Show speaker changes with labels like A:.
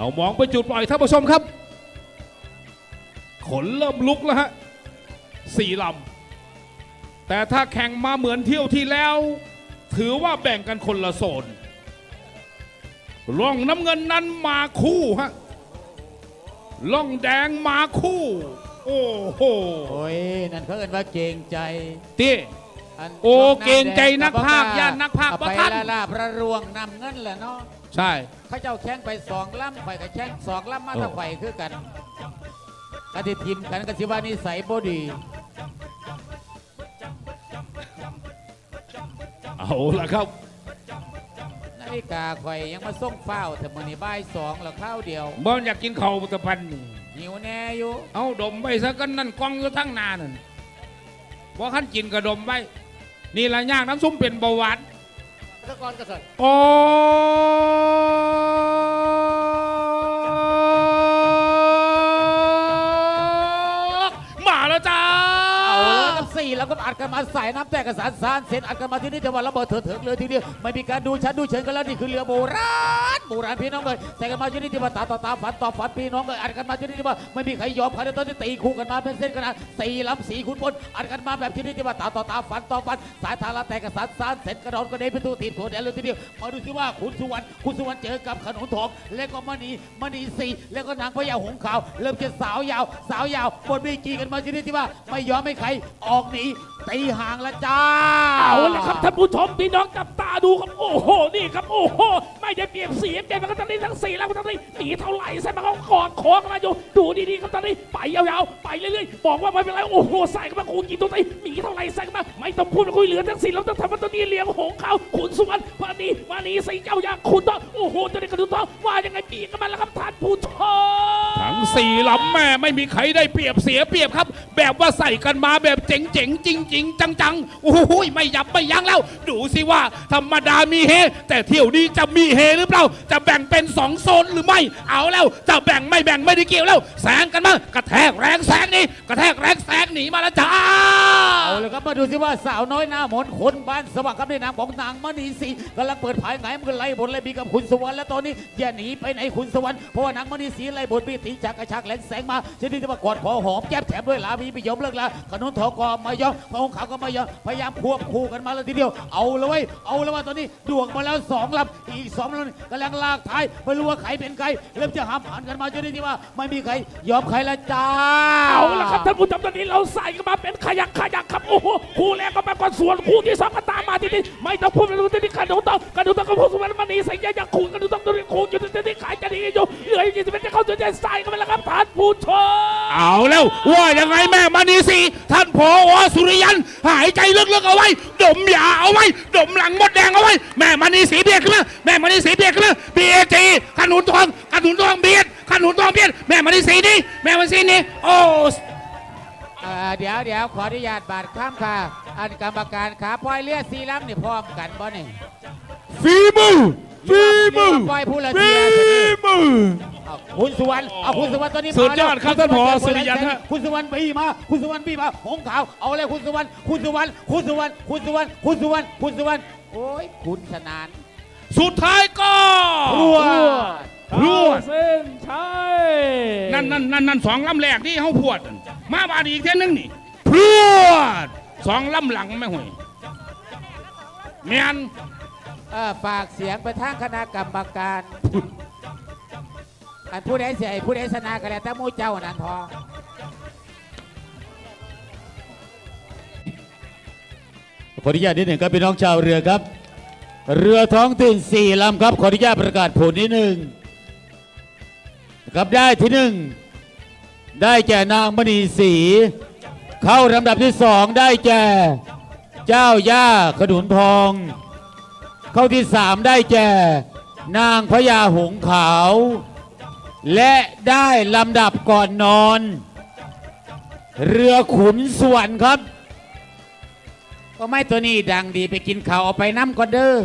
A: เอามองไปจุดปล่อยท่านผู้ชมครับ ขนเริ่มลุกแล้วฮะสี่ลำ แต่ถ้าแข่งมาเหมือนเที่ยวที่แล้ว ถือว่าแบ่งกันคนละโซนล่องน้ำเงินนั้นมาคู่ฮะล่องแดงมาคู่ โอ้โห
B: โอ้ย นั่นเขาเอินว่าเก่งใจ
A: ตี
B: น
A: โอ้
B: น้ำ
A: เกรงใจ
B: แด
A: นักพากย์
B: บ
A: ย่านนักพากย์
B: เอไป
A: บ่ทัน
B: ละลาบระรวงนำเงินแหละเนาะ
A: ใช่
B: เขาเจ้าแข่งไปสองล่ำไปกับแข่งสองล่ำมา
A: โอ้
B: ตะไฟคือกันกติทีมกันกสิว่านิสัยบ่ดี
A: เอาละครับ
B: นาฬิกาข่อยยังมาส่งเฝ้าแต่มื้อนี้บ่ายสองแล้วข้าวเดียว
A: บอลอยากกินข้าวตะพันนี่
B: หิวแน่อยู่
A: เอาดมไปซะกันนั่นกล้องอยู่ทั้งหนานั่นว่าขั้นกินกระดมไป นี่ละยากน้ำซุปเป็นเบาหวาน
B: ตะกอนกระสัน
A: โอ้มาแล้วจ้า
B: เอาแล้วกับสี่แล้วก็อัดกันมาใส่น้ำแต่กระสานสารเสร็จอัดกันมาที่นี่แต่ว่าระเบิดเถิดๆเลยทีเดียวไม่มีการดูชั้นดูเชิงกันแล้วนี่คือเรือโบราณโบราณพี่น้องเลยใส่กันมาที่นี่ที่ว่าตาต่อตาฝันต่อฝันพี่น้องเลยอัดกันมาที่นี่ที่ว่าไม่มีใครยอมใครในตอนนี้ตีคู่กันมาเป็นเส้นขนาดสี่ลำสี่ขุนพลอัดกันมาแบบที่นี่ที่ว่าตาต่อตาฝันต่อฝันสายทางละแต่กระสานสารเสร็จกระโดดกระเด็นไปตู้ตีบตัวแดนเลยทีเดียวมาดูสิว่าขุนสุวรรณขุนสุวรรณเจอกับขนุนทองแล้วก็มณีมณีสีแล้วก็นางพญาหงส์ขาว เริ่มจะสาวยาว สาวยาวบนบีจีกันมาที่นี่ที่ว่าไม่ยอมไม่ใครอออกหนีตีห่างละจ้า
C: เอาละครับท่านผู้ชมพี่น้องจับตาดูครับ โอ้โห นี่ครับ โอ้โห ได้เปรียบเสียเปรียบกันตอนนี้ทั้งสี่แล้วตอนนี้หนีเท่าไหร่ใส่มาเขากอดคอกันมาอยู่ดูดีๆครับตอนนี้ไปยาวๆไปเรื่อยๆบอกว่าไม่เป็นไรโอ้โหใส่กันมาคูกี่ตัวไหนหนีเท่าไหร่ใส่กันมาไม่ต้องพูดไม่คุยเหลือทั้งสี่แล้วต้องทำมันตัวนี้เลี้ยงหงเขาขุนสุวรรณพานีมานีสีเจ้าอยางขุนทองโอ้โหตัวนี้กระดุนทองว่ายังไงปีกันมาแล้วครับท่านผู้ชม
A: ทั้งสี่ลำแม่ไม่มีใครได้เปรียบเสียเปรียบครับ แบบว่าใส่กันมาแบบเจ๋งๆจริง ๆ จังๆโอ้โหไม่ยับไม่ยั้งแล้ว ดูสิว่าธรรมดามีเฮแต่เที่ยวนี้จะมีเฮหรือเปล่า จะแบ่งเป็นสองโซนหรือไม่ เอาแล้ว จะแบ่งไม่แบ่งไม่ได้เกี่ยวแล้ว แสงกันมากระแทกแรงแสงนี่กระแทกแรงแสงหนีมาแล้วจ้า
B: เอาเลยครับมาดูสิว่าสาวน้อยหน้ามนต์คนบ้านสว่างครับในนามของนางมณีศรีกำลังเปิดผายไงมันไล่บนไล่บีกับคุณสวรรค์และตอนนี้อย่าหนีไปไหนคุณสวรรค์เพราะว่านางมณีศรีไล่บนบีตีจากกระชากแหลงแสงมาชนิดที่ว่ากอดคอหอมแก้มแถมด้วยลาวีไม่ยอมเลิกลาขนุนทองก็ไม่ยอมพระองค์ขาวก็ม่ยอมพยายามควบคู่กันมาแล้วทีเดียว เอาเลยเว้ยเอาเลยว่าตอนนี้ดวงมาแล้วสองลำอีกสองลกำลังลากท้ายไม่รู้ว่าใครเป็นใครเริ่มจะห้ามหันกันมาชนิดที่ว่า ไม่มีใครยอมใครละจ้า
C: เอาละครับท่านผู้ชมตอนนี้เราใส่กันมาเป็นขยักขยักครับโอ้โหคู่แรกก็มาก่อนส่วนคู่ที่สองก็ตามมาทีนี้ไม่ต้องพูดไม่ต้องพูดที่กันดูต้องกันดูต้องก็พูดสุวรรณมณีใส่ยาอยางคู่กันดูต้องดูคู่อยู่ที่ที่ขายจะดีอยู่เหลือยี่สิบเอ็ดจะเข้าใจใส่กันไปแล้วครับท่านผู้ชม
A: เอาแล้วว่ายังไงแม่มณีสีท่านผอสุริยันหายใจลึกๆเอาไว้ ดมยาเอาไว้ ดมหลังมดแดงเอาไว้ แม่มณีสีเบียดขึ้นมาแม่มณีสีเบียดขึ้นมาบีเอจีขนุนทองขนุนทองเบียดขนุนทองเบียดแม่มณีสีนี่แม่มณีสีนี่โอ้
B: อ่าเดี๋ยวเดี๋ยวขออนุญาตบาดข้ามค่ะ อันกรรมการขาปล่อยเลือดสีล้ำนี่พร้อมกันบ่นี่
A: ฝีมือฝีมือ
B: ปล่อยผู้ละ
A: ฝี
B: เทีย
A: มือ
B: เอาคุณสุวรรณเอาคุณสุวรรณตอนนี้
A: สุดยอดครับท่านผอ
B: คุณ
A: สุริยันฮะ
B: คุณสุวรรณบีมา คุณสุวรรณบีมาหงขาวเอาเลยคุณสุวรรณคุณสุวรรณคุณสุวรรณคุณสุวรรณคุณสุวรรณคุณสุวรรณโอ้ยคุณชนาน
A: สุดท้ายก็
B: รัว
A: รวด
C: เส้นชัย
A: นั่นนั่นนั่นนั่นสองลำแรกที่เขาพวดนั่นมาบาดอีกเท่ยนึงนี่พรวดสองลำหลังไม่ห่วยเมียน
B: เออฝากเสียงไปทางคณะกรรมการอันผู้ใดเสียผู้ใดชนะกันแล้วแต่หมู่เจ้านั่นพอขออนุญาตนิดหนึ่งครับพี่น้องชาวเรือครับ เรือท้องถิ่นสี่ลำครับ ขออนุญาตประกาศผลนิดหนึ่งครับได้ที่หนึ่งได้แก่นางมณีศรีเข้าลำดับที่สองได้แก่เจ้าย่าขนุนทอง เข้าที่สามได้แก่นางพญาหงส์ขาว และได้ลำดับก่อนนอน เรือขุนส่วนครับ ก็ไม่ตัวนี้ดังดีไปกินข้าวเอาไปน้ำก่อนเด้อ